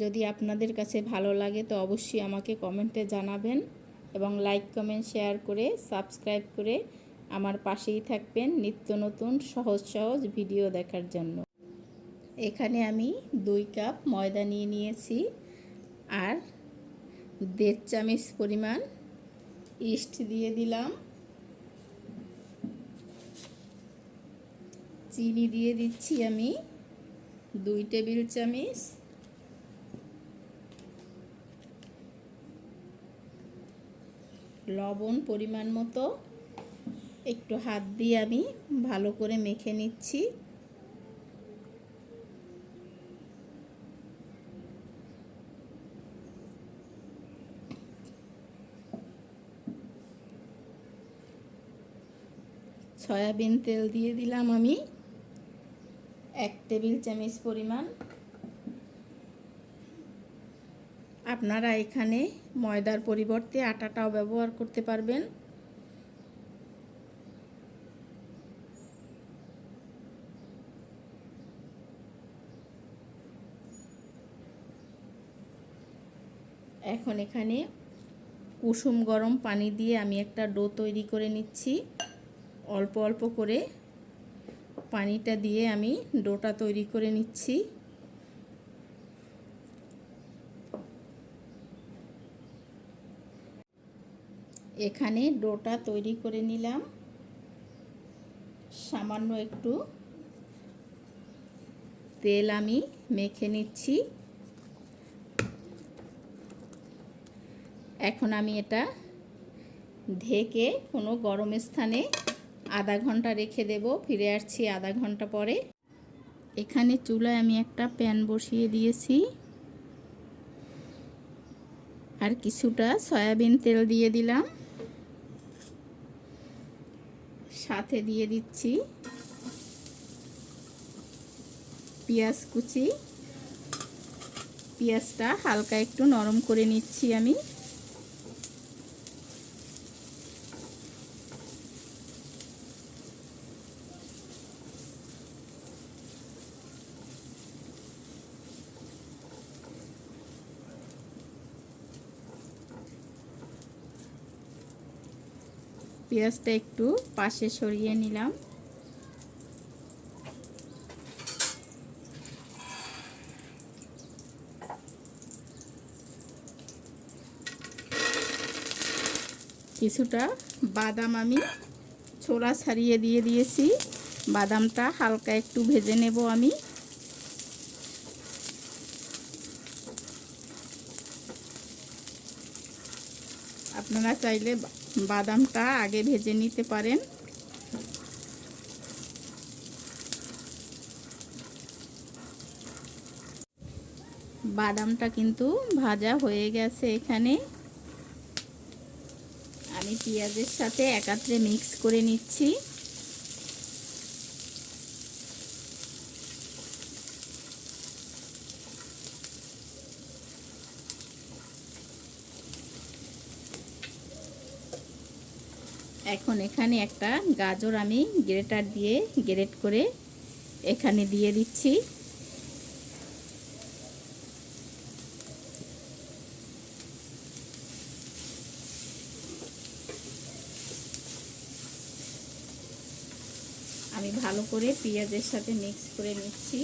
যদি আপনাদের কাছে ভালো লাগে, তো অবশ্যই আমাকে কমেন্টে জানাবেন এবং লাইক, কমেন্ট, শেয়ার করে সাবস্ক্রাইব করে আমার পাশেই থাকবেন নিত্য নতুন সহজ সহজ ভিডিও দেখার জন্য। এখানে আমি দুই কাপ ময়দা নিয়ে নিয়েছি আর দেড় চামচ পরিমাণ ইস্ট দিয়ে দিলাম। চিনি দিয়ে দিচ্ছি আমি দুই টেবিল চামচ। লবণ পরিমাণ মতো। একটু হাত দিয়ে আমি ভালো করে মেখে নিচ্ছি। সয়াবিন তেল দিয়ে দিলাম আমি। এক টেবিল চামচ পরিমাণ। আপনারা এখানে ময়দার পরিবর্তে আটাটাও ব্যবহার করতে পারবেন। এখন এখানে কুসুম গরম পানি দিয়ে আমি একটা ডো তৈরি করে নিচ্ছি। অল্প অল্প করে পানিটা দিয়ে আমি ডোটা তৈরি করে নিচ্ছি। এখানে ডোটা তৈরি করে নিলাম। সামান্য একটু তেল আমি মেখে নিচ্ছি। এখন আমি এটা ঢেকে কোনো গরম স্থানে আধা ঘণ্টা রেখে দেব, ফিরে আসছি আধা ঘণ্টা পরে। এখানে চুলায় আমি একটা প্যান বসিয়ে দিয়েছি। আর কিছুটা সয়াবিন তেল দিয়ে দিলাম। সাথে দিয়ে দিচ্ছি পেঁয়াজ কুচি। পেঁয়াজটা হালকা একটু নরম করে নিচ্ছি আমি। পেঁয়াজটা একটু পাশে সরিয়ে নিলাম। কিছুটা বাদাম আমি ছোলা ছাড়িয়ে দিয়ে দিয়েছি। বাদামটা হালকা একটু ভেজে নেব আমি। আপনারা চাইলে বাদামটা আগে ভেজে নিতে পারেন। বাদামটা কিন্তু ভাজা হয়ে গেছে এখানে। আমি পেঁয়াজের সাথে একাত্রে মিক্স করে নিচ্ছি। এখন এখানে একটা গাজর আমি গ্রেটার দিয়ে গ্রেট করে এখানে দিয়ে দিচ্ছি। আমি ভালো করে পেঁয়াজের সাথে মিক্স করে নিচ্ছি।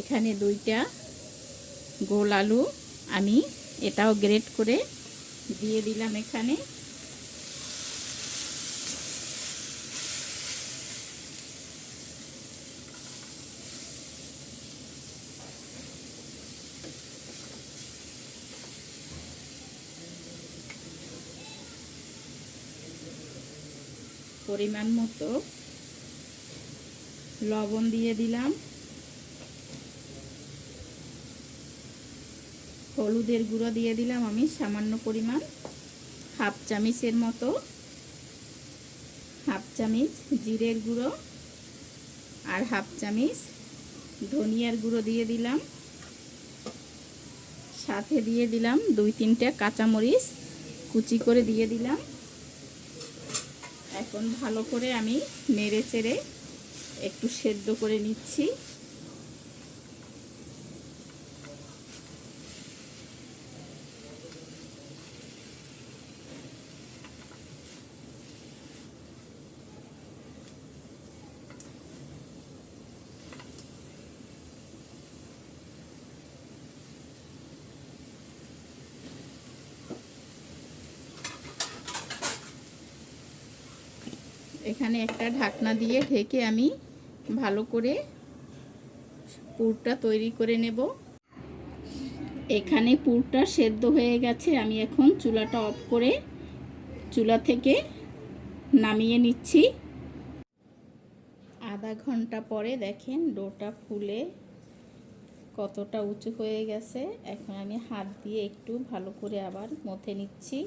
এখানে দুইটা গোল আলু আমি এটাও গ্রেট করে দিয়ে দিলাম এখানে। পরিমাণ মতো লবণ দিয়ে দিলাম। হলুদের গুঁড়ো দিয়ে দিলাম আমি, সামান্য পরিমাণ হাফ চামিচের মতো। হাফ চামিচ জিরের গুঁড়ো আর হাফ চামিচ ধনিয়ার গুঁড়ো দিয়ে দিলাম। সাথে দিয়ে দিলাম দুই তিনটে কাঁচামরিচ, কুচি করে দিয়ে দিলাম। এখন ভালো করে আমি নেড়ে চেড়ে একটু সেদ্ধ করে নিচ্ছি। এখানে একটা ঢাকনা দিয়ে ঢেকে আমি ভালো করে পুরটা তৈরি করে নেব। এখানে পুরটা সেদ্ধ হয়ে গেছে। আমি এখন চুলাটা অফ করে চুলা থেকে নামিয়ে নিচ্ছি। আধা ঘণ্টা পরে দেখেন ডোটা ফুলে কতটা উঁচু হয়ে গেছে। এখন আমি হাত দিয়ে একটু ভালো করে আবার মথে নিচ্ছি।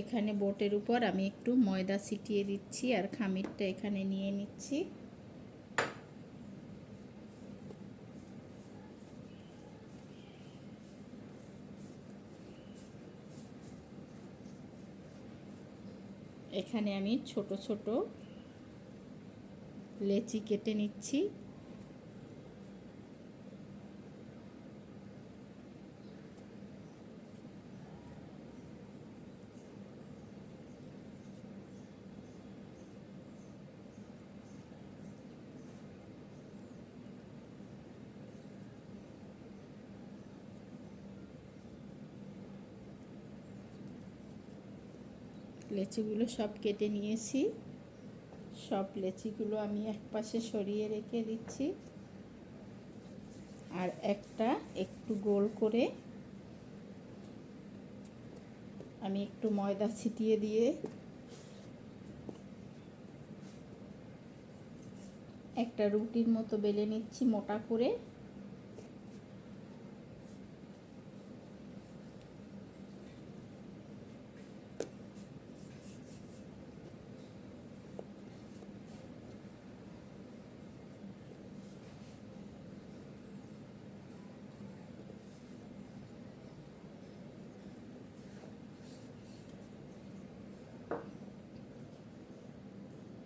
এখানে বোটের উপর আমি একটু ময়দা ছিটিয়ে দিচ্ছি আর খামিরটা এখানে নিয়ে নিচ্ছি। এখানে আমি ছোট ছোট লেচি কেটে নিচ্ছি। লেচিগুলো সব কেটে নিয়েছি। সব লেচিগুলো আমি এক পাশে সরিয়ে রেখে দিচ্ছি। আর একটা একটু গোল করে আমি একটু ময়দা ছিটিয়ে দিয়ে একটা রুটির মতো বেলে নিচ্ছি মোটা করে।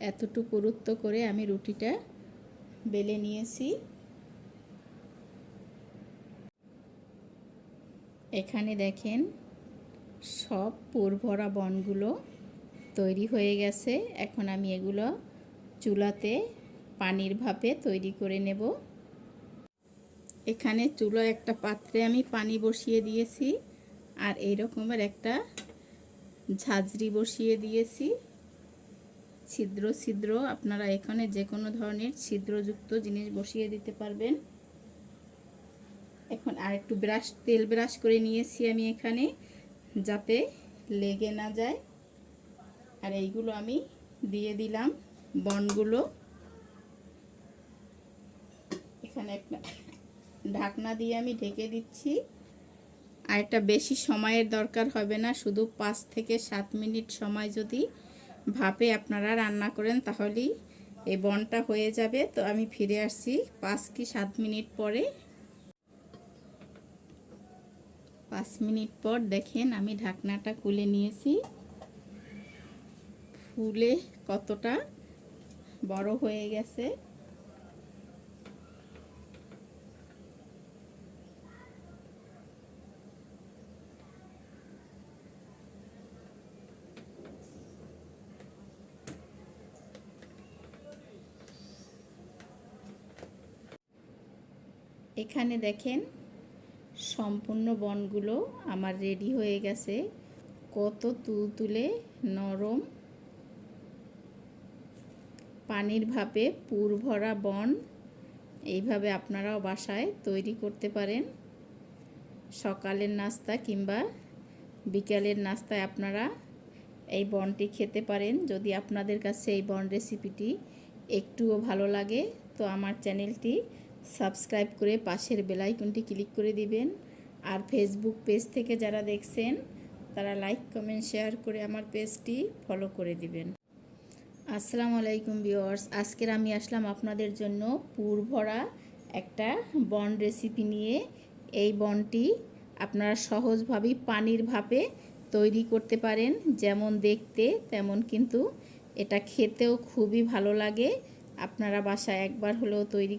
এতটুকু পুরুত্ব করে আমি রুটিটা বেলে নিয়েছি। এখানে দেখেন সব পুরভরা বনগুলো তৈরি হয়ে গেছে। এখন আমি এগুলো চুলাতে পানির ভাপে তৈরি করে নেব। এখানে চুলো একটা পাত্রে আমি পানি বসিয়ে দিয়েছি আর এই রকমের একটা ঝাঁঝরি বসিয়ে দিয়েছি। ছিদ্র ছিদ্র, আপনারা এখানে যে কোনো ধরনের ছিদ্রযুক্ত জিনিস বসিয়ে দিতে পারবেন। এখন আর একটু ব্রাশ, তেল ব্রাশ করে নিয়েছি আমি এখানে, যাতে লেগে না যায়। আর এইগুলো আমি দিয়ে দিলাম বনগুলো। এখানে একটা ঢাকনা দিয়ে আমি ঢেকে দিচ্ছি। আর একটা বেশি সময়ের দরকার হবে না, শুধু পাঁচ থেকে সাত মিনিট সময় যদি ভাপে আপনারা রান্না করেন তাহলেই এই বনটা হয়ে যাবে। তো আমি ফিরে আসছি পাঁচ কি সাত মিনিট পরে। পাঁচ মিনিট পর দেখেন আমি ঢাকনাটা খুলে নিয়েছি। ফুলে কতটা বড় হয়ে গেছে। এখানে দেখেন সম্পূর্ণ বনগুলো আমার রেডি হয়ে গেছে। কত তুলতুলে নরম পানির ভাপে পুর ভরা বন এইভাবে আপনারাও বাসায় তৈরি করতে পারেন। সকালের নাস্তা কিংবা বিকালের নাস্তায় আপনারা এই বনটি খেতে পারেন। যদি আপনাদের কাছে এই বন রেসিপিটি একটুও ভালো লাগে, তো আমার চ্যানেলটি সাবস্ক্রাইব করে পাশের বেলাইকনটি ক্লিক করে দিবেন। আর ফেসবুক পেজ থেকে যারা দেখছেন, তারা লাইক কমেন্ট শেয়ার করে আমার পেজটি ফলো করে দিবেন। আসসালামু আলাইকুম ভিউয়ার্স আজকের আমি আসলাম আপনাদের জন্য পুর ভরা একটা বন রেসিপি নিয়ে। এই বনটি আপনারা সহজভাবেই পানির ভাপে তৈরি করতে পারেন। যেমন দেখতে, তেমন কিন্তু এটা খেতেও খুবই ভালো লাগে। আপনারা বাসায় একবার হলেও তৈরি